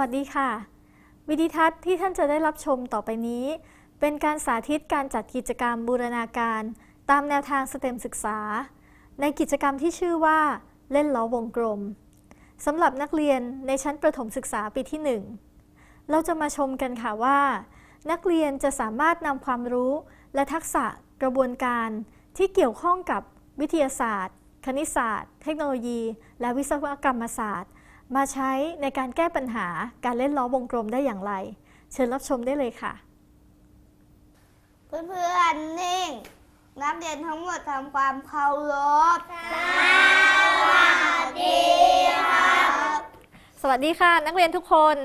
สวัสดีค่ะ วิดีทัศน์ที่ท่านจะได้รับชมต่อไปนี้ เป็นการสาธิตการจัดกิจกรรมบูรณาการ ตามแนวทางสเต็มศึกษา ในกิจกรรมที่ชื่อว่า เล่นล้อวงกลมสำหรับนักเรียนในชั้นประถมศึกษาปีที่ 1 เราจะมาชมกันค่ะว่า นักเรียนจะสามารถนำความรู้ และทักษะกระบวนการที่เกี่ยวข้องกับวิทยาศาสตร์ คณิตศาสตร์ เทคโนโลยี และวิศวกรรมศาสตร์ มาใช้ในการแก้ปัญหาการเล่นล้อวงกลมได้อย่างไร เชิญรับชมได้เลยค่ะ เพื่อนๆนิ่ง นักเรียนทั้งหมดทำความเคารพสวัสดีค่ะ นักเรียนทุกคน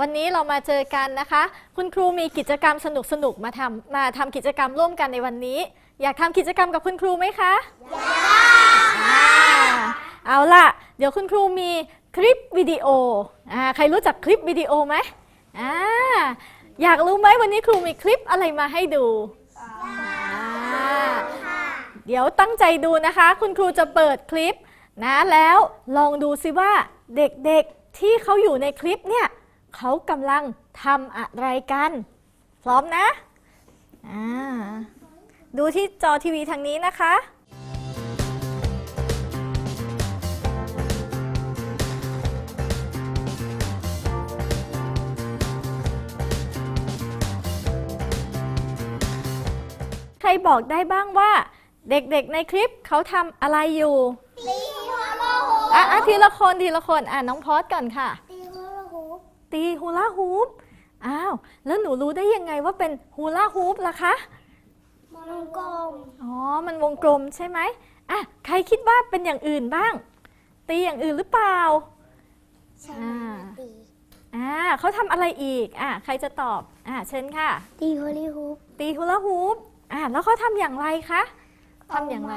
วันนี้เรามาเจอกันนะคะ คุณครูมีกิจกรรมสนุกๆมาทำมาทำกิจกรรมร่วมกันในวันนี้ อยากทำกิจกรรมกับคุณครูไหมคะอยากเอาล่ะ เดี๋ยวคุณครูมี คลิปวิดีโออ่าใครรู้จักคลิปวิดีโอไหมอ่าอยากรู้ไหมวันนี้ครูมีคลิปอะไรมาให้ดูอ่าเดี๋ยวตั้งใจดูนะคะ คุณครูจะเปิดคลิปนะแล้วลองดูสิว่าเด็กๆที่เขาอยู่ในคลิปเนี่ยเขากำลังทำอะไรกัน พร้อมนะอ่าดูที่จอทีวีทางนี้นะคะ รบอกได้บ้างว่า เด็กๆในคลิปเขาทำอะไรอยู่ตีหัวโลหอะอะทีละคนทีละคนอะน้องพอดก่อนค่ะ ตีหัวโลหตีฮูลาฮูปอ้าว แล้วหนูรู้ได้ยังไงว่าเป็นฮูลาฮูปล่ะคะมองกลมอ๋อมันวงกลมใช่ไหมอะใครคิดว่าเป็นอย่างอื่นบ้าง ตีอย่างอื่นหรือเปล่าใช่อ่าตีอ่าเขาทำอะไรอีกอะใครจะตอบอะเชิญค่ะ ตีหัวลีฮูปตีฮูลาฮูป อะแล้วเขาทำอย่างไรคะทำอย่างไร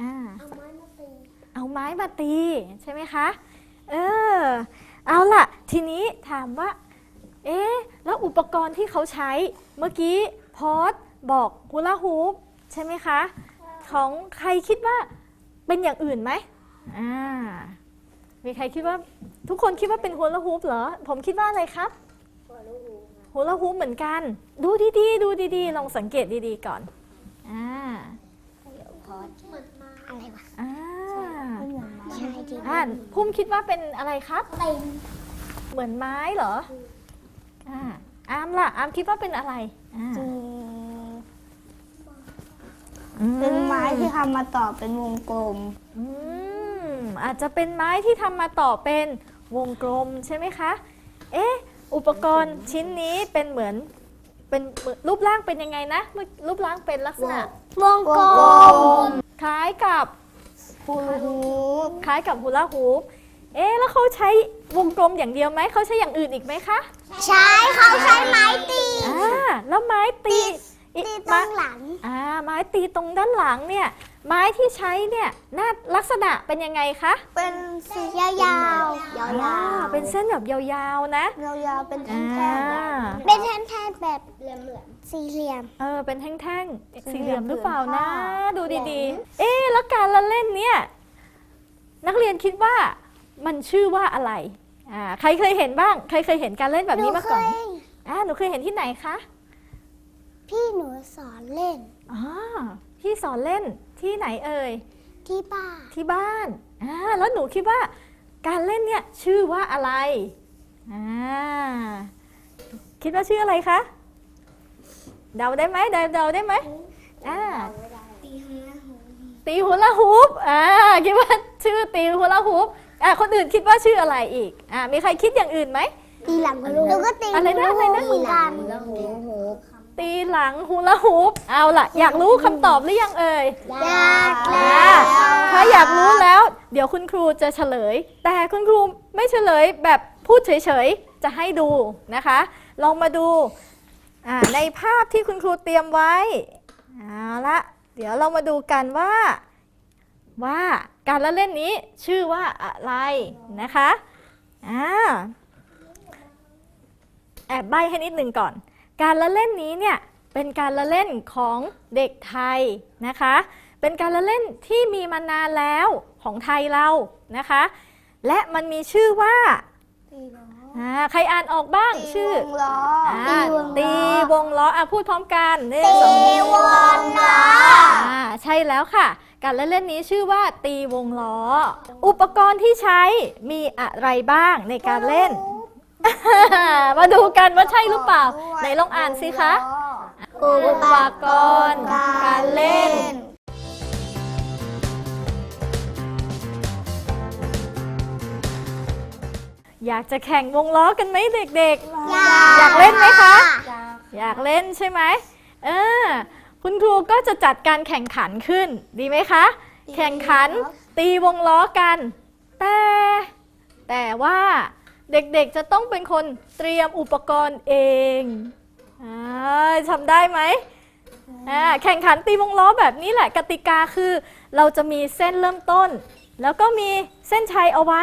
อ่าเอาไม้มาตีเอาไม้มาตีใช่ไหมคะเออเอาล่ะ ทีนี้ถามว่า เอ๊ะแล้วอุปกรณ์ที่เขาใช้เมื่อกี้พอดบอกฮูลาฮูปใช่ไหมคะ ของใครคิดว่าเป็นอย่างอื่นไหมอ่ามีใครคิดว่าทุกคนคิดว่าเป็นฮูลาฮูปเหรอ ผมคิดว่าอะไรครับหัวลูก ฮูปฮูลาฮูปเหมือนกัน ดูดีๆ ดูดีๆ ลองสังเกตดีๆ ก่อน อ่าพอดเหมือนมาอะไรวะอ่าเหมือนมาใช่จริงอ่าพุ่มคิดว่าเป็นอะไรครับเป็นเหมือนไม้เหรอ อ่า อามล่ะ อามคิดว่าเป็นอะไรอ่าเป็นไม้ที่ทำมาต่อเป็นวงกลม อืม อาจจะเป็นไม้ที่ทำมาต่อเป็นวงกลมใช่ไหมคะ เอ๊ะ อุปกรณ์ชิ้นนี้เป็นเหมือนเป็นเหมือนรูปร่างเป็นยังไงนะเมื่อรูปร่างเป็นลักษณะ วงกลม คล้ายกับฮูลาฮูปคล้ายกับฮูลาฮูปเอ๊ะแล้วเขาใช้วงกลมอย่างเดียวไหมเขาใช้อย่างอื่นอีกไหมคะใช่เขาใช้ไม้ตี อ่าแล้วไม้ตีอีก ตีตรไม้งหลัง อ่าไม้ตีตรงด้านหลังเนี่ย ไม้ที่ใช้เนี่ยหน้าลักษณะเป็นยังไงคะ เป็นสียาวๆยาวๆอ่าเป็นเส้นแบบยาวๆนะ ยาวๆเป็นแท่อ่างๆเป็นแท่งๆแบบเหลี่ยมๆสี่เหลี่ยม เออเป็นแท่งๆสี่สี่เหเหลี่ลี่ยยมมหรือเปล่านะผืนผ้าดูแหลดีมๆเอ๊ะแล้วการละเล่นเนี่ยนักเรียนคิดว่ามันชื่อว่าอะไรอ่าใครเคยเห็นบ้าง ใครเคยเห็นการเล่นแบบนี้มาก่อนอ่าหนูเคยเห็นที่ไหนคะ พี่หนูสอนเล่นอ๋อพี่สอนเล่นที่ไหนเอ่ย ที่บ้านที่บ้านอ่าแล้วหนูคิดว่า การเล่นเนี่ยชื่อว่าอะไรอ่าคิดว่าชื่ออะไรคะเดาได้ไหมเดาเดาได้ไหมอ่าตีหัวหูตีฮูลาฮูปอ่าคิดว่าชื่อตีฮูลาฮูปอ่าคนอื่นคิดว่าชื่ออะไรอีกอ่ามีใครคิดอย่างอื่นไหมตีหลังลูกหนูก็ตีอะไรนะอะไรนะเหมือนกัน ตีหลังฮูลาฮูปเอาล่ะ อยากรู้คำตอบหรือยังเอ่ย อยากอ่าแล้ว ถ้าอยากรู้แล้ว เดี๋ยวคุณครูจะเฉลย แต่คุณครูไม่เฉลยแบบพูดเฉยๆ จะให้ดูนะคะ ลองมาดูอ่าในภาพที่คุณครูเตรียมไว้ เอาละเดี๋ยวเรามาดูกันว่า ว่าการละเล่นนี้ชื่อว่าอะไรนะคะอ่าแอบใบให้นิดหนึ่งก่อน การละเล่นนี้เนี่ยเป็นการละเล่นของเด็กไทยนะคะ เป็นการละเล่นที่มีมานานแล้วของไทยเรานะคะ และมันมีชื่อว่าตีน้องอ่าใครอ่านออกบ้างชื่อวงล้ออ่าตีวงล้ออะพูดพร้อมกันหนึ่งตีสองวงล้ออ่าใช่แล้วค่ะ การเล่นๆนี้ชื่อว่า ตีวงล้อ อุปกรณ์ที่ใช้มีอะไรบ้างในการเล่น มาดูกันว่าใช่หรือเปล่า ไหนลองอ่านสิคะ อุปกรณ์การเล่น อยากจะแข่งวงล้อกันไหมเด็กๆ อยากเล่นไหมคะ อยากเล่นใช่ไหมเออคุณครูก็จะจัดการแข่งขันขึ้น ดีไหมคะดีแข่งขันครับตีวงล้อกัน แต่ แต่ว่า เด็กๆจะต้องเป็นคนเตรียมอุปกรณ์เองอาทำได้ไหมอ่าแข่งขันตีวงล้อแบบนี้แหละกติกาคือ เราจะมีเส้นเริ่มต้น แล้วก็มีเส้นชัยเอาไว้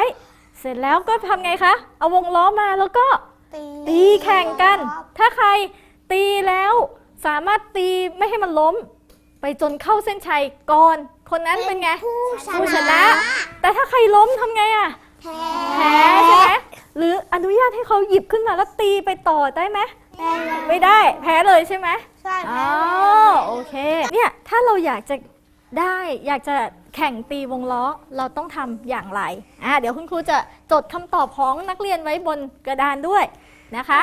เสร็จแล้วก็ทำไงคะ เอาวงล้อมาแล้วก็ตีแข่งกัน ถ้าใครตีแล้วสามารถตีไม่ให้มันล้ม ไปจนเข้าเส้นชัยก่อน คนนั้นเป็นไง ผู้ชนะ แต่ถ้าใครล้มทำไงอะ แพ้ใช่ไหมหรืออนุญาตให้เขาหยิบขึ้นมาแล้วตีไปต่อได้ไหมไม่ได้แพ้เลยใช่ไหมใช่อ๋อโอเคเนี่ยถ้าเราอยากจะได้อยากจะแข่งตีวงล้อเราต้องทำอย่างไรอ่าเดี๋ยวคุณครูจะจดคำตอบของนักเรียนไว้บนกระดานด้วยนะคะ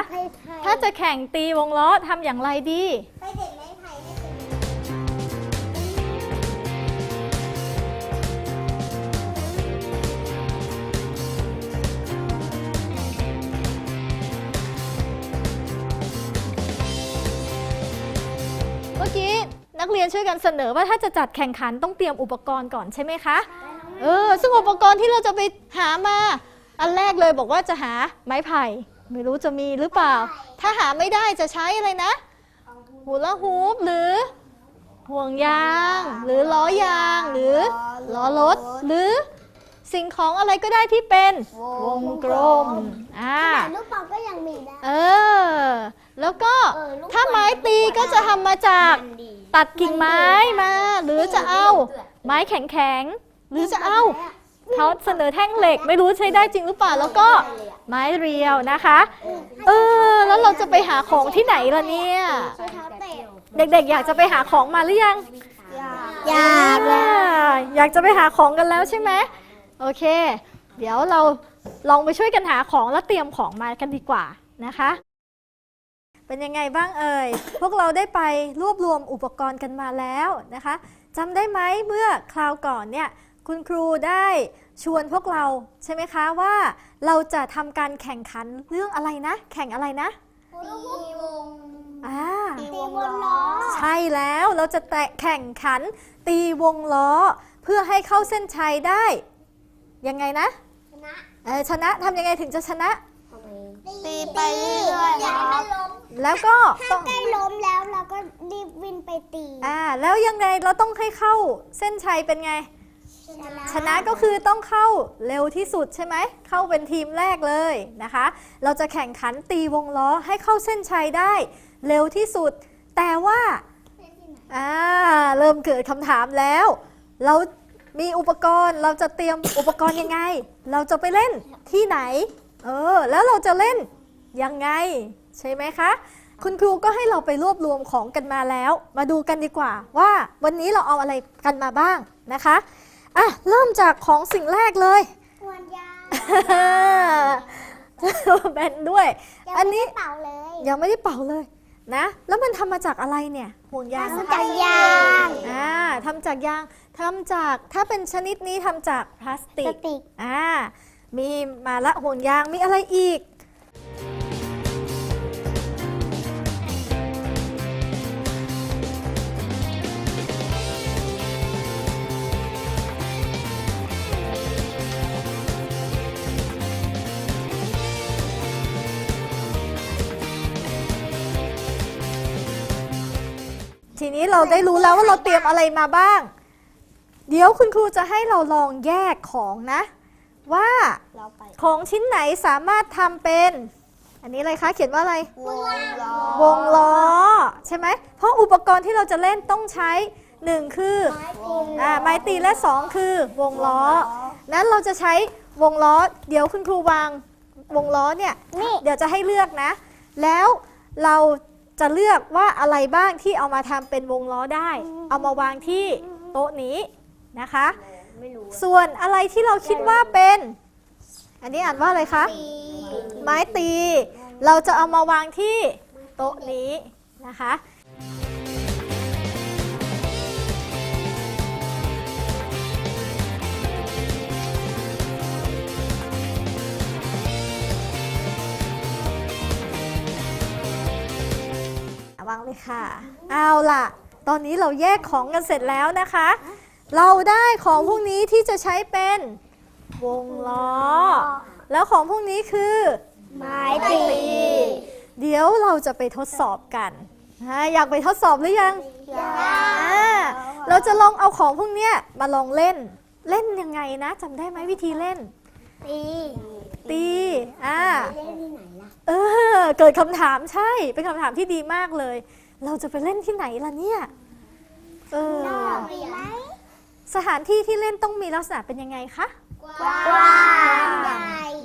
ถ้าจะแข่งตีวงล้อทำอย่างไรดีไปเด็กไม้ไนักเรียนช่วยกันเสนอว่าถ้าจะจัดแข่งขันต้องเตรียมอุปกรณ์ก่อนใช่ไหมคะเออซึ่งอุปกรณ์ที่เราจะไปหามา อันแรกเลยบอกว่าจะหาไม้ไผ่ไม่รู้จะมีหรือเปล่า ถ้าหาไม่ได้จะใช้อะไรนะหูละฮูปหรือ ห่วงยาง หรือล้อยางหรือล้อรถหรือสิ่งของอะไรก็ได้ที่เป็นวงกลมอ่าลูกเป่าก็ยังมีได้เออ แล้วก็เออลูกถ้าไม้ตีก็จะทำมาจากตัดกิ่งไม้มา หรือจะเอาไม้แข็งๆหรือจะเอาเขาเสนอแท่งเหล็กไม่รู้ใช้ได้จริงหรือเปล่าแล้วก็ไม้เรียวนะคะ เออ แล้วเราจะไปหาของที่ไหนล่ะเนี่ยช่วยเท้าเตะเด็กๆ อยากจะไปหาของมาหรือยัง อยากอ่าอยากจะไปหาของกันแล้วใช่ไหมโอเค เดี๋ยวเราลองไปช่วยกันหาของแล้วเตรียมของมากันดีกว่านะคะ เป็นยังไงบ้างเอ่ย พวกเราได้ไปรวบรวมอุปกรณ์กันมาแล้วนะคะจำได้ไหมเมื่อคราวก่อนเนี่ยคุณครูได้ชวนพวกเราใช่ไหมคะว่าเราจะทำการแข่งขันเรื่องอะไรนะ แข่งอะไรนะตีวงอ่าตีวงล้อ ใช่แล้วเราจะแตะแข่งขัน ตีวงล้อ เพื่อให้เข้าเส้นชัยได้ ยังไงนะ ชนะเออชนะทำยังไงถึงจะชนะ ตีไปเรื่อยๆครับ แล้วก็ต้อง ใกล้ล้มแล้วเราก็รีบวิ่งไปตีอ่า แล้วยังไงเราต้องให้เข้าเส้นชัยเป็นไง ชนะก็คือต้องเข้าเร็วที่สุดใช่ไหม เข้าเป็นทีมแรกเลยนะคะ เราจะแข่งขันตีวงล้อให้เข้าเส้นชัยได้เร็วที่สุด แต่ว่าอ่าเริ่มเกิดคำถามแล้ว เรามีอุปกรณ์เราจะเตรียมอุปกรณ์ยังไง เราจะไปเล่นที่ไหน เออ แล้วเราจะเล่นยังไง ใช่ไหมคะ คุณครูก็ให้เราไปรวบรวมของกันมาแล้ว มาดูกันดีกว่าว่าวันนี้เราเอาอะไรกันมาบ้างนะคะอะเริ่มจากของสิ่งแรกเลยหวนยางแบนด้วย อันนี้เป่าเลยยังไม่ได้เป่าเลยนะ แล้วมันทำมาจากอะไรเนี่ยห่วงยางทำจากยางอ่าทำจากยางทำจากถ้าเป็นชนิดนี้ทำจากพลาสติสกติกอ่า มีมาละห่วงยางมีอะไรอีก ทีนี้เราได้รู้แล้วว่าเราเตรียมอะไรมาบ้าง เดี๋ยวคุณครูจะให้เราลองแยกของนะ ว่าเราไปของชิ้นไหนสามารถทำเป็น อันนี้อะไรคะเขียนว่าอะไร วงล้อวงล้อ ใช่ไหมเพราะอุปกรณ์ที่เราจะเล่นต้องใช้1คืออ่าไม้ตีและ2คือ วงล้อ นั้นเราจะใช้วงล้อ เดี๋ยวคุณครูวางวงล้อเนี่ยเดี๋ยวจะให้เลือกนะ แล้วเราจะเลือกว่าอะไรบ้างที่เอามาทำเป็นวงล้อได้ เอามาวางที่โต๊ะนี้นะคะ ไม่รู้ส่วนอะไรที่เราคิดว่าเป็น อันนี้อ่านว่าอะไรคะ ไม้ตี เราจะเอามาวางที่โต๊ะนี้นะคะวางเลยค่ะ เอาล่ะ ตอนนี้เราแยกของกันเสร็จแล้วนะคะ เราได้ของพวกนี้ที่จะใช้เป็นวงล้อ แล้วของพวกนี้คือ ไม้ตี เดี๋ยวเราจะไปทดสอบกันนะอยากไปทดสอบหรือยังอ่าเราจะลองเอาของพวกเนี้ยมาลองเล่น เล่นยังไงนะจำได้ไหมวิธีเล่น ตี ตี อ่าเล่นที่ไหนล่ะ เออ เกิดคำถามใช่ เป็นคำถามที่ดีมากเลย เราจะไปเล่นที่ไหนล่ะเนี่ย เออมีไหม สถานที่ที่เล่นต้องมีลักษณะเป็นยังไงคะ กว้างใหญ่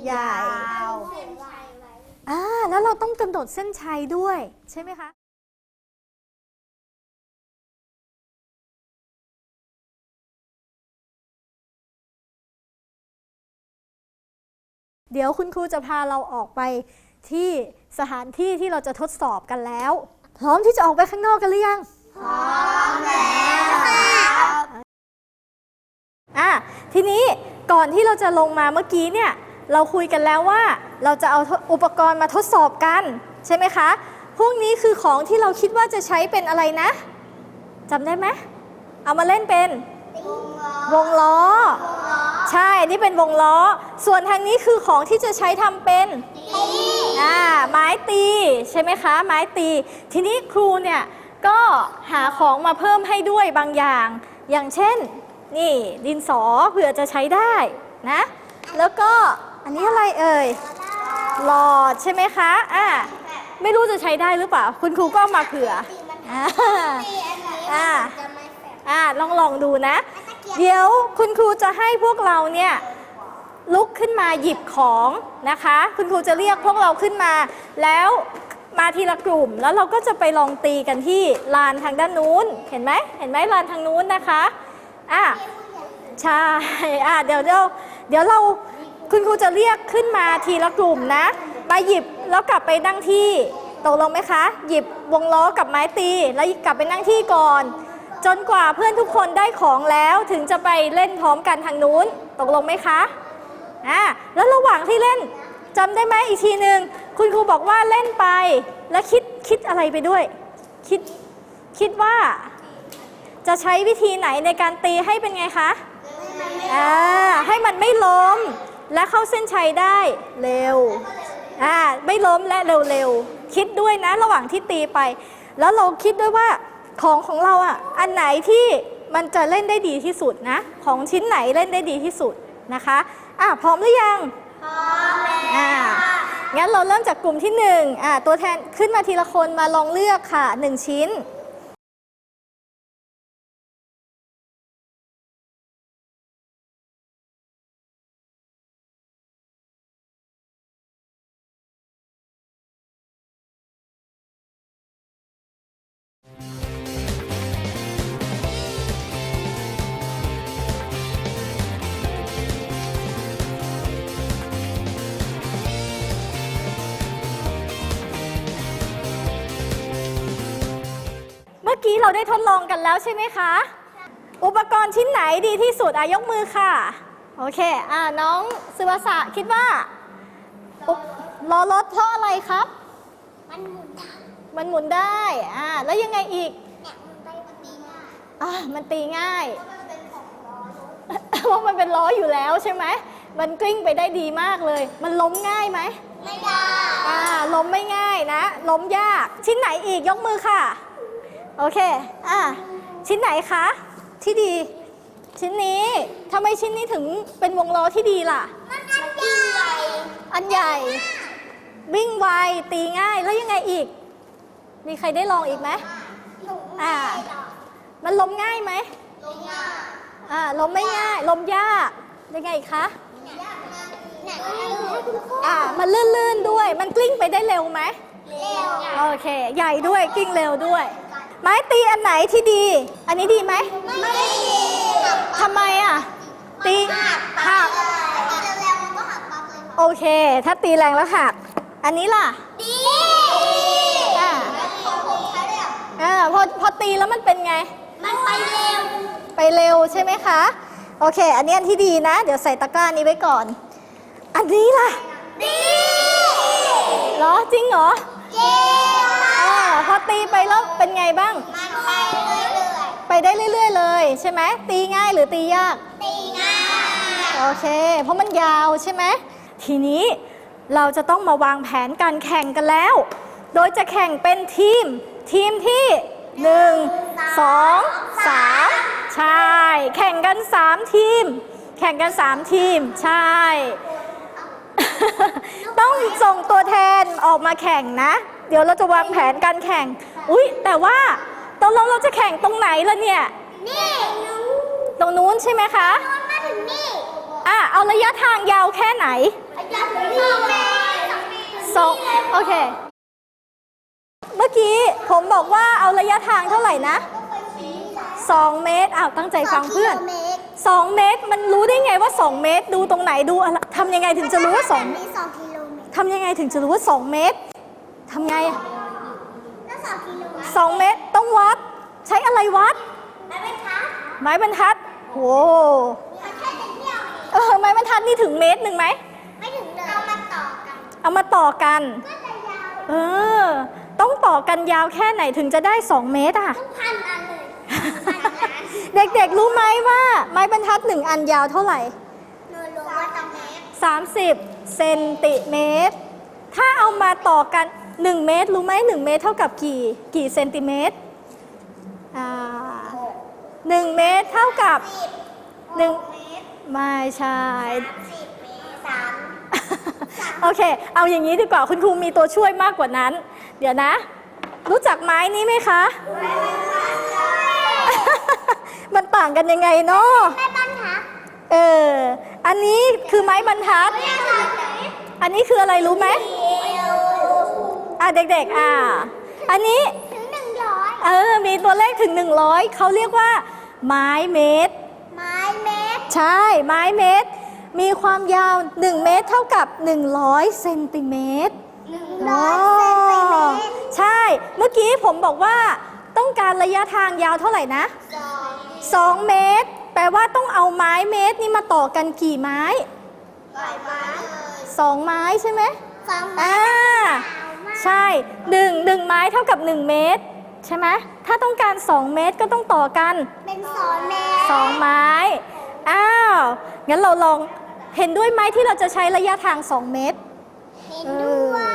ใหญ่ยาวอ่าแล้วเราต้องกำหนดเส้นชัยด้วย ใช่ไหมคะเดี๋ยวคุณครูจะพาเราออกไปที่สถานที่ที่เราจะทดสอบกันแล้ว พร้อมที่จะออกไปข้างนอกกันหรือยัง พร้อมแล้วค่ะ อะทีนี้ก่อนที่เราจะลงมาเมื่อกี้เนี่ยเราคุยกันแล้วว่าเราจะเอาอุปกรณ์มาทดสอบกัน ใช่ไหมคะ พวกนี้คือของที่เราคิดว่าจะใช้เป็นอะไรนะจำได้ไหมเอามาเล่นเป็นวงล้อ ใช่นี่เป็นวงล้อ ส่วนทางนี้คือของที่จะใช้ทำเป็นอ่าไม้ตีใช่ไหมคะ ไม้ตี ทีนี้ครูเนี่ยก็หาของมาเพิ่มให้ด้วยบางอย่าง อย่างเช่น นี่ดินสอเผื่อจะใช้ได้นะ แล้วก็อันนี้อะไรเอ่ยหลอดใช่ไหมคะอ่าไม่รู้จะใช้ได้หรือเปล่า คุณครูก็มาเผื่ออ่าอ่าอ่าลองลองดูนะ เดี๋ยวคุณครูจะให้พวกเราเนี่ยลุกขึ้นมาหยิบของนะคะ คุณครูจะเรียกพวกเราขึ้นมา แล้วมาทีละกลุ่มแล้วเราก็จะไปลองตีกันที่ลานทางด้านนู้น เห็นไหมเห็นไหมลานทางนู้นนะคะ อะใช่อะเดี๋ยวเดี๋ยวเดี๋ยวเราคุณครูจะเรียกขึ้นมาทีละกลุ่มนะมาหยิบแล้วกลับไปนั่งที่ตกลงไหมคะ หยิบวงล้อกับไม้ตี แล้วกลับไปนั่งที่ก่อน จนกว่าเพื่อนทุกคนได้ของแล้วถึงจะไปเล่นพร้อมกันทางนู้น ตกลงไหมคะอ่าแล้วระหว่างที่เล่นจำได้ไหมอีกทีหนึ่งคุณครูบอกว่าเล่นไป แล้วคิดคิดอะไรไปด้วย คิดคิดว่า จะใช้วิธีไหนในการตีให้เป็นไงคะอ่าให้มันไม่ล้มและเข้าเส้นชัยได้เร็วอ่าไม่ล้มและเร็วๆคิดด้วยนะระหว่างที่ตีไป แล้วเราคิดด้วยว่าของของเราอะอันไหนที่มันจะเล่นได้ดีที่สุดนะ ของชิ้นไหนเล่นได้ดีที่สุดนะคะอะพร้อมหรือยังพร้อมแล้วอ่างั้นเราเริ่มจากกลุ่มที่หนึ่งอ่าตัวแทนขึ้นมาทีละคนมาลองเลือกค่ะหนึ่งชิ้น เมื่อกี้เราได้ทดลองกันแล้วใช่ไหมคะ อุปกรณ์ชิ้นไหนดีที่สุดอายกมือค่ะ โอเค อ่าน้องสุวสะคิดว่าอุปล้อรถเพราะอะไรครับ มันหมุนได้มันหมุนได้อ่าแล้วยังไงอีกเนี่ยมันไปมันตีง่ายอ่ามันตีง่ายมันเป็นของล้อรถเพราะมันเป็นล้ออยู่แล้วใช่ไหมมันกลิ้งไปได้ดีมากเลย มันล้มง่ายไหมไม่ได้อ่าล้มไม่ง่ายนะ ล้มยาก ชิ้นไหนอีกยกมือค่ะ โอเค อ่าชิ้นไหนคะ ที่ดี ชิ้นนี้ทำไมชิ้นนี้ถึงเป็นวงล้อที่ดีล่ะมันอันใหญ่อันใหญ่ วิ่งไว ตีง่าย แล้วยังไงอีก มีใครได้ลองอีกไหมหนูอ่า มันล้มง่ายไหมลงง่ายอ่า ล้มไม่ง่าย ล้มยาก ยังไงอีกคะยากมากอ่า มันลื่นๆด้วย มันกลิ้งไปได้เร็วไหมโอเค ใหญ่ด้วย กลิ้งเร็วด้วย ไม้ตีอันไหนที่ดี อันนี้ดีไหมทำไมอะ ตีหักโอเค ถ้าตีแรงแล้วหัก อันนี้ล่ะอ่าอ่าพอพอตีแล้วมันเป็นไง มันไปเร็ว ไปเร็วใช่ไหมคะ โอเค อันนี้อันที่ดีนะ เดี๋ยวใส่ตะกร้านี้ไว้ก่อน อันนี้ล่ะ ดีเหรอจริงเหรอเก่ง อ่าพอตีไปแล้วเป็นไงบ้าง มันไปเรื่อยไปได้เรื่อย ๆ เลยใช่ไหมตีง่ายหรือตียาก ๆตีง่ายโอเค เพราะมันยาวใช่ไหมทีนี้เราจะต้องมาวางแผนการแข่งกันแล้ว โดยจะแข่งเป็นทีม ทีมที่ 1 2 3 ใช่ แข่งกัน 3 ทีม แข่งกัน 3 ทีม ใช่ ต้องส่งตัวแทนออกมาแข่งนะเดี๋ยวเราจะวางแผนการแข่ง อุ๊ย แต่ว่าตกลงเราจะแข่งตรงไหนล่ะเนี่ย นี่นู้นตรงนู้นใช่ไหมคะมาถึงนี่อะเอาระยะทางยาวแค่ไหนอาจารย์ถึงนี่แม่สองโอเค เมื่อกี้ผมบอกว่าเอาระยะทางเท่าไหร่นะ2เมตรอ้าวตั้งใจฟังเพื่อน2เมตรมันรู้ได้ไงว่า2เมตร ดูตรงไหนดูอะไรทำยังไงถึงจะรู้ว่าแบบนี้สองกิโลเมตร2ทำยังไงถึงจะรู้ว่า2เมตร ทำไงอะแล้วสองกิโลเมตรสองเมตรต้องวัด ใช้อะไรวัดแล้วเป็นคะไม้บรรทัดโหมันแค่จะเที่ยวเออไม้บรรทัดนี่ถึงเมตรหนึ่งไหมไม่ถึงเลยเอามาต่อกันเอามาต่อกัน ก็จะยาวเออ ต้องต่อกันยาวแค่ไหนถึงจะได้2เมตรอะ ต้องพันอันเลยพันล้านเด็กๆรู้ไหมว่า ไม้บรรทัดหนึ่งอันยาวเท่าไหร่หนูรู้ว่าตรงนี้30เซนติเมตร ถ้าเอามาต่อกัน 1 เมตร รู้ไหม1เมตรเท่ากับกี่กี่เซนติเมตรอ่าหนึ่งเมตรเท่ากับหนึ่งไม่ใช่สิบเมตรสามโอเค เอาอย่างนี้ดีกว่าคุณครูมีตัวช่วยมากกว่านั้น เดี๋ยวนะ รู้จักไม้นี้ไหมคะ มันต่างกันยังไงเนาะแม่บ้านคะเออ อันนี้คือไม้บรรทัดแม่บ้านไหนอันนี้คืออะไรรู้ไหม อะเด็กๆ อะ อันนี้ ถึงหนึ่งร้อยเออ มีตัวเลขถึง 100 เขาเรียกว่า ไม้เมตร ไม้เมตร ใช่ ไม้เมตร มีความยาว 1 เมตร เท่ากับ 100เซนติเมตร หนึ่งร้อยเซนติเมตรใช่ เมื่อกี้ผมบอกว่าต้องการระยะทางยาวเท่าไหร่นะ สอง2 เมตร แปลว่าต้องเอาไม้เมตรนี่มาต่อกันกี่ไม้ ปล่อยไม้เลย2ไม้ใช่ไหม สองไม้อ่า ใช่หนึ่งหนึ่งไม้เท่ากับ 1 เมตร ใช่ไหมถ้าต้องการ 2 เมตรก็ต้องต่อกันเป็นสองเมตร2ไม้ อ้าว งั้นเราลองเห็นด้วยไหมที่เราจะใช้ระยะทาง 2 เมตร เห็นด้วย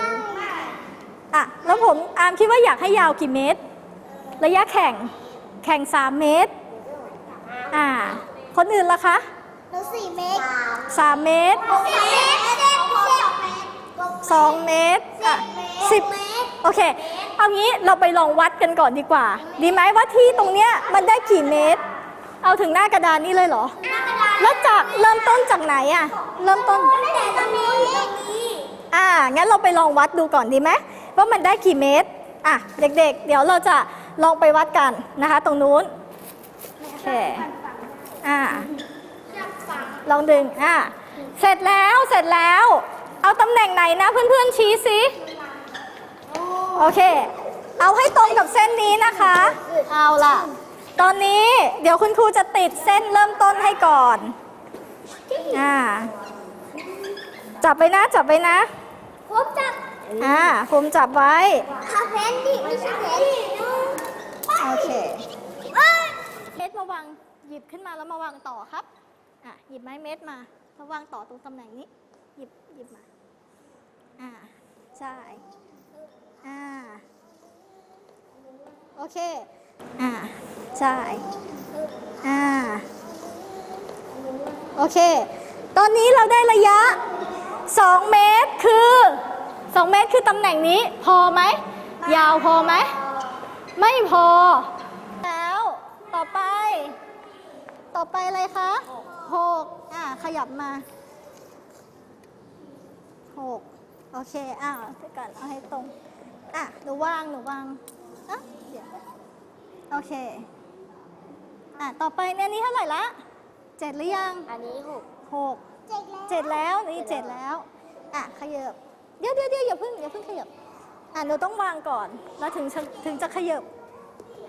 อะ แล้วผมอามคิดว่าอยากให้ยาวกี่เมตร ระยะแข่งแข่ง 3 เมตร อ่า คนอื่นล่ะคะ หนูสี่เมตร3 เมตรสี่เมตรเด็กพอสองเมตร 2 เมตรอะสิบ10เมตรโอเค เอางี้เราไปลองวัดกันก่อนดีกว่า ดีไหมว่าที่ตรงเนี้ยมันได้กี่เมตร เอาถึงหน้ากระดานนี่เลยเหรอหน้ากระดาษแล้วจากเริ่มต้นจากไหนอะเริ่มต้นตั้งแต่ตรงนี้ตรงนี้อ่า งั้นเราไปลองวัดดูก่อนดีไหมว่ามันได้กี่เมตร อะ เด็กๆ เดี๋ยวเราจะลองไปวัดกันนะคะ ตรงนู้น โอเค อ่า ลองดึง อ่า เสร็จแล้ว เสร็จแล้ว เอาตำแหน่งไหนนะเพื่อนๆชี้สิโอเค เอาให้ตรงกับเส้นนี้นะคะ เอาล่ะ ตอนนี้เดี๋ยวคุณครูจะติดเส้นเริ่มต้นให้ก่อนอ่าจับไปนะจับไปนะผมจับอ่าผมจับไว้คาเพนดิไม่ใช่เพนดิโอเคเอ้ยเม็ดมาวางหยิบขึ้นมาแล้วมาวางต่อครับอะหยิบไม้เม็ดมาแล้ววางต่อตรงตำแหน่งนี้ หยิบหยิบมา อ่าใช่อ่าโอเคอ่าใช่อ่าโอเค ตอนนี้เราได้ระยะ 2 เมตรคือ 2 เมตรคือตำแหน่งนี้พอไหม ยาวพอไหม ไม่พอ แล้วต่อไป ต่อไปอะไรคะหกอ่าขยับมาหก โอเค อ้าวไปก่อนเอาให้ตรง อะ หนูวาง หนูวางอะเดี๋ยวโอเค อะ ต่อไปเนี่ยนี่เท่าไหร่ละเจ็ดหรือยังอันนี้หกหกเจ็ดแล้ว นี่เจ็ดแล้ว อะ ขยับ เดี๋ยวเดี๋ยวเดี๋ยวอย่าเพิ่งอย่าเพิ่งขยับ อะ หนูต้องวางก่อน แล้วถึงจะถึงจะขยับ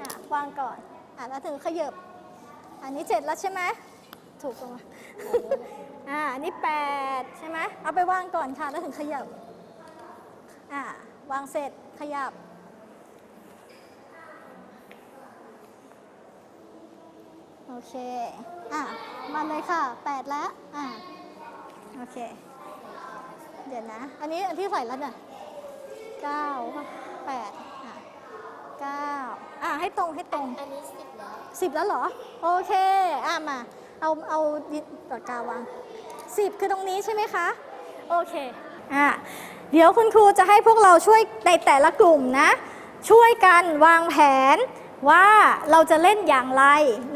อะ วางก่อน อะ แล้วถึงขยับ อันนี้เจ็ดแล้วใช่ไหมถูกตรงไหมอ่าอันนี้แปดใช่ไหมเอาไปวางก่อนค่ะ แล้วถึงขยับ อ่าวางเสร็จขยับ โอเค อะมาเลยค่ะแปดแล้ว อ่าโอเค เดี๋ยวนะ อันนี้อันที่ใส่แล้วเนี่ยเก้าป่ะแปดอะเก้าอะให้ตรงให้ตรง อันนี้สิบแล้วสิบแล้วเหรอ โอเค อะมา เอาเอาดินปากกาวางสิบคือตรงนี้ใช่ไหมคะ โอเค อะ เดี๋ยวคุณครูจะให้พวกเราช่วยในแต่ละกลุ่มนะ ช่วยกันวางแผนว่าเราจะเล่นอย่างไร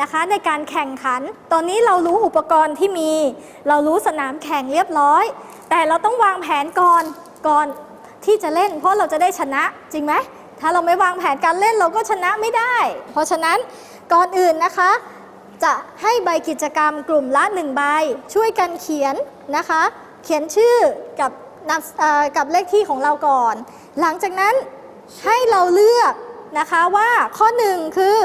นะคะ ในการแข่งขัน ตอนนี้เรารู้อุปกรณ์ที่มี เรารู้สนามแข่งเรียบร้อย แต่เราต้องวางแผนก่อนก่อนที่จะเล่น เพราะเราจะได้ชนะจริงไหมถ้าเราไม่วางแผนการเล่นเราก็ชนะไม่ได้ เพราะฉะนั้นก่อนอื่นนะคะ จะให้ใบกิจกรรมกลุ่มละหนึ่งใบช่วยกันเขียนนะคะ เขียนชื่อกับ นามเอ่อกับเลขที่ของเราก่อน หลังจากนั้นให้เราเลือกนะคะว่าข้อหนึ่งคือ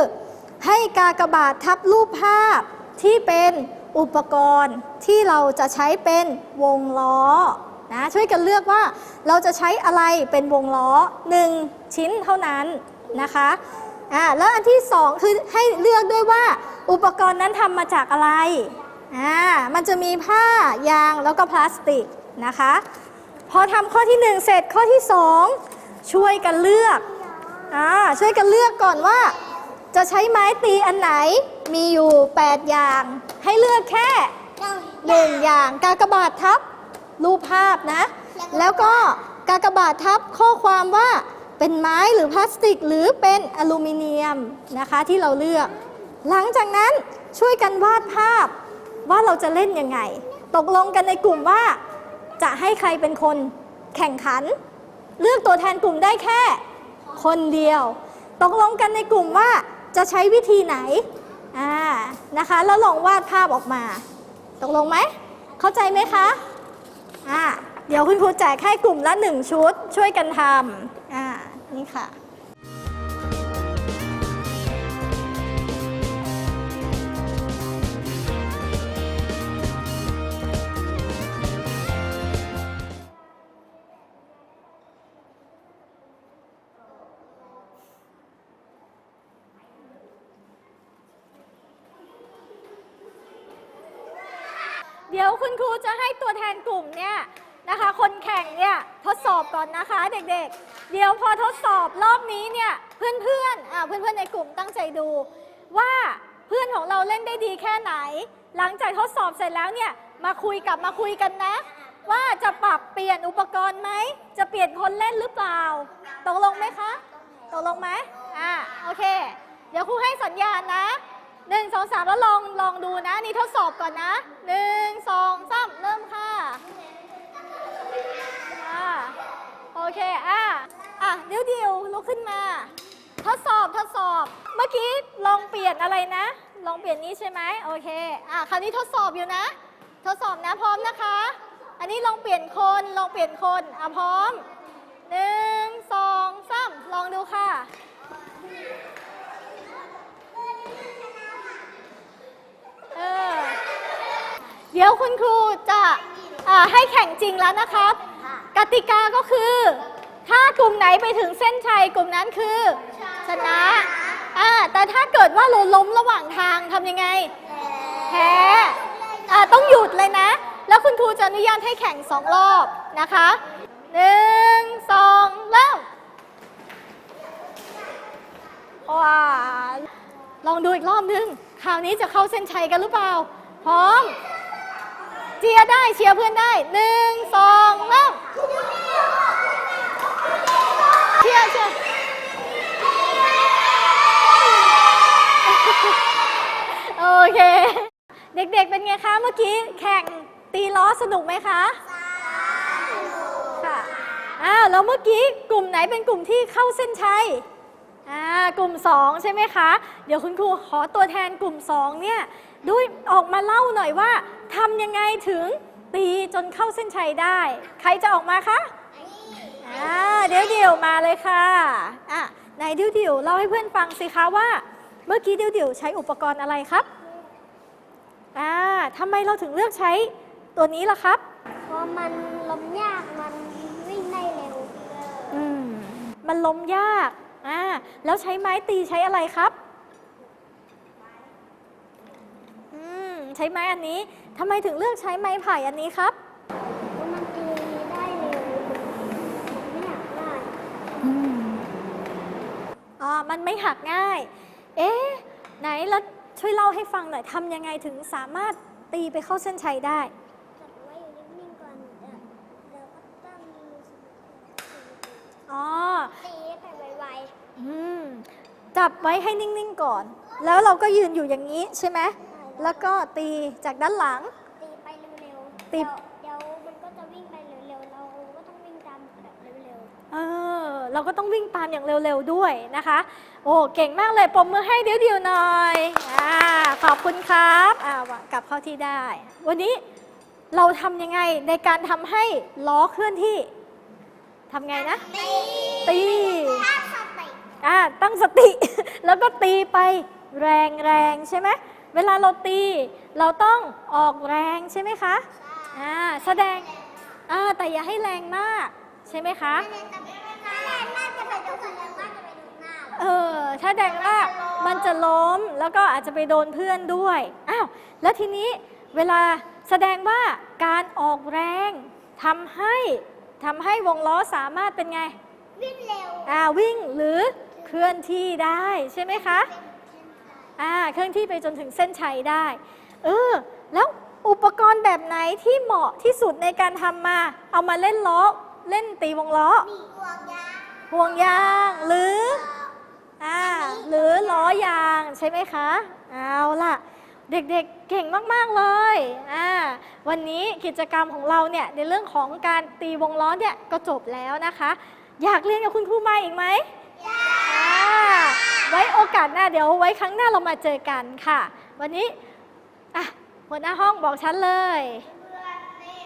ให้กากบาททับรูปภาพที่เป็นอุปกรณ์ที่เราจะใช้เป็นวงล้อนะช่วยกันเลือกว่าเราจะใช้อะไรเป็นวงล้อ 1 ชิ้นเท่านั้นนะคะอ่าแล้วอันที่สองคือให้เลือกด้วยว่าอุปกรณ์นั้นทำมาจากอะไรอ่ามันจะมีผ้ายางแล้วก็พลาสติกนะคะ พอทำข้อที่ 1 เสร็จข้อที่ 2 ช่วยกันเลือกอ่าช่วยกันเลือกก่อนว่า จะใช้ไม้ตีอันไหนมีอยู่ 8 อย่าง ให้เลือกแค่หนึ่งอย่างกากบาททับรูปภาพนะ แล้วก็กากบาททับข้อความว่าเป็นไม้หรือพลาสติกหรือเป็นอลูมิเนียมนะคะที่เราเลือก หลังจากนั้นช่วยกันวาดภาพว่าเราจะเล่นยังไง ตกลงกันในกลุ่มว่า จะให้ใครเป็นคนแข่งขัน เลือกตัวแทนกลุ่มได้แค่ คนเดียว ตกลงกันในกลุ่มว่าจะใช้วิธีไหนอ่านะคะ แล้วลองวาดภาพออกมา ตกลงไหม เข้าใจไหมคะอ่าเดี๋ยวคุณครูแจกให้กลุ่มละหนึ่งชุดช่วยกันทำอ่านี่ค่ะ ลุ่มเนี่ยนะคะ คนแข่งเนี่ยทดสอบก่อนนะคะเด็กๆ เดี๋ยวพอทดสอบรอบนี้เนี่ยเพื่อนๆอ่าเพื่อนๆในกลุ่มตั้งใจดู ว่าเพื่อนของเราเล่นได้ดีแค่ไหน หลังจากทดสอบเสร็จแล้วเนี่ยมาคุยกับมาคุยกันนะ ว่าจะปรับเปลี่ยนอุปกรณ์ไหมจะเปลี่ยนคนเล่นหรือเปล่าตกลงไหมคะตกลงไหมอ่าโอเค เดี๋ยวครูให้สัญญาณนะหนึ่งสองสามแล้วลองลองดูนะ นี่ทดสอบก่อนนะหนึ่งสองสามเริ่มค่ะอ่าโอ เคอะอะเดี๋ยวเดียวลุกขึ้นมา ทดสอบทดสอบ เมื่อกี้ลองเปลี่ยนอะไรนะ ลองเปลี่ยนนี้ใช่ไหมโอเคอะคราวนี้ทดสอบอยู่นะ ทดสอบนะพร้อมนะคะ อันนี้ลองเปลี่ยนคนลองเปลี่ยนคนอะพร้อมหนึ่งสองสามลองดูค่ะเออเดี๋ยวคุณครูจะ ให้แข่งจริงแล้วนะครับ กติกาก็คือ ถ้ากลุ่มไหนไปถึงเส้นชัยกลุ่มนั้นคือ ชนะอ่าแต่ถ้าเกิดว่าเราล้มระหว่างทางทำยังไง แพ้อ่าต้องหยุดเลยนะ แล้วคุณครูจะอนุญาตให้แข่งสองรอบนะคะหนึ่งสองเริ่มว้าลองดูอีกรอบนึง คราวนี้จะเข้าเส้นชัยกันหรือเปล่า พร้อม เชียร์ได้เชียร์เพื่อนได้หนึ่งสองเริ่มเชียร์เชียร์โอเค เด็กๆเป็นไงคะเมื่อกี้แข่งตีล้อสนุกไหมคะอ้าวแล้วเมื่อกี้กลุ่มไหนเป็นกลุ่มที่เข้าเส้นชัยอ่ากลุ่ม 2 ใช่ไหมคะ เดี๋ยวคุณครูขอตัวแทนกลุ่ม 2 เนี่ยด้วยออกมาเล่าหน่อยว่า ทำยังไงถึงตีจนเข้าเส้นชัยได้ ใครจะออกมาคะอ่าเดี๋ยวเดี๋ยวๆมาเลยค่ะอะไหนเดี๋ยวเดี๋ยวๆเล่าให้เพื่อนฟังสิคะว่า เมื่อกี้เดี๋ยวเดี๋ยวๆใช้อุปกรณ์อะไรครับอ่าทำไมเราถึงเลือกใช้ตัวนี้ล่ะครับ เพราะมันล้มยากมันวิ่งได้เร็ว อืมมันล้มยากอ่าแล้วใช้ไม้ตีใช้อะไรครับอืม ใช้ไม้อันนี้ทำไมถึงเลือกใช้ไม้ไผ่อันนี้ครับเพราะมันตีได้เร็วมันไม่อยากได้อ๋อมันไม่หักง่าย เอ๊ะไหนแล้วช่วยเล่าให้ฟังหน่อยทำยังไงถึงสามารถตีไปเข้าเส้นชัยได้จับไว้อยู่นิ่งๆก่อนเดี๋ยวเดี๋ยวก็ตั้งมือสมาธิอ๋อตีไปไวอืมจับไว้ให้นิ่งๆก่อน แล้วเราก็ยืนอยู่อย่างนี้ใช่ไหมๆ แล้วก็ตีจากด้านหลัง ตีไปเร็วๆตี เดี๋ยวเดี๋ยวมันก็จะวิ่งไปเร็วๆ เราก็ต้องวิ่งตามแบบเร็วเออเราก็ต้องวิ่งตามอย่างเร็วๆด้วยนะคะ โอ้เก่งมากเลยปรบมือให้เดี๋ยวเดียวๆหน่อยอ่าขอบคุณครับอ่ากลับเข้าที่ได้ วันนี้เราทำยังไงในการทำให้ล้อเคลื่อนที่ทำไงนะ ๆ ตีตี ตั้งสติ อ่าตั้งสติ แล้วก็ตีไปแรงๆใช่ไหม เวลาเราตี เราต้องออกแรงใช่ไหมคะอ่าแสดงอ่าแต่อย่าให้แรงมากใช่ไหมคะน่าจะไปดูคนแล้วน่าจะไปดูหน้าเออถ้าแดงมากมันจะล้มแล้วก็อาจจะไปโดนเพื่อนด้วยอ้าวแล้วทีนี้เวลาแสดงว่าการออกแรงทำให้ทำให้วงล้อสามารถเป็นไง วิ่งเร็วอ่าวิ่งหรือเคลื่อนที่ได้ใช่ไหมคะ อ่าเคลื่อนที่ไปจนถึงเส้นชัยได้เออแล้วอุปกรณ์แบบไหนที่เหมาะที่สุดในการทำมา เอามาเล่นล้อเล่นตีวงล้อห่วงยางห่วงยางหรืออ่าหรือล้อยางใช่ไหมคะ เอาล่ะ เด็กๆเก่งมากๆเลยอ่าวันนี้กิจกรรมของเราเนี่ยในเรื่องของการตีวงล้อเนี่ยก็จบแล้วนะคะ อยากเรียนกับคุณครูมาอีกไหม ไว้โอกาสหน้าเดี๋ยวไว้ครั้งหน้าเรามาเจอกันค่ะ วันนี้อะหัวหน้าห้องบอกฉันเลยเพื่อนนี่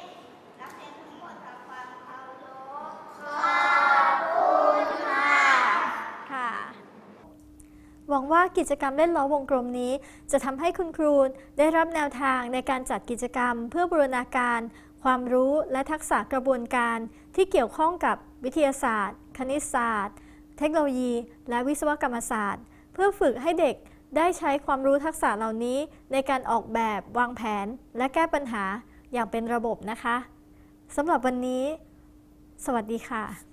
นักเรียนทั้งหมดทำความเคารพค่ะหวังว่ากิจกรรมเล่นล้อวงกลมนี้ จะทำให้คุณครูได้รับแนวทางในการจัดกิจกรรม เพื่อบูรณาการ ความรู้และทักษะกระบวนการ ที่เกี่ยวข้องกับวิทยาศาสตร์ คณิตศาสตร์ เทคโนโลยี และวิศวกรรมศาสตร์ เพื่อฝึกให้เด็กได้ใช้ความรู้ทักษะเหล่านี้ในการออกแบบวางแผน และแก้ปัญหาอย่างเป็นระบบนะคะสำหรับวันนี้ สวัสดีค่ะ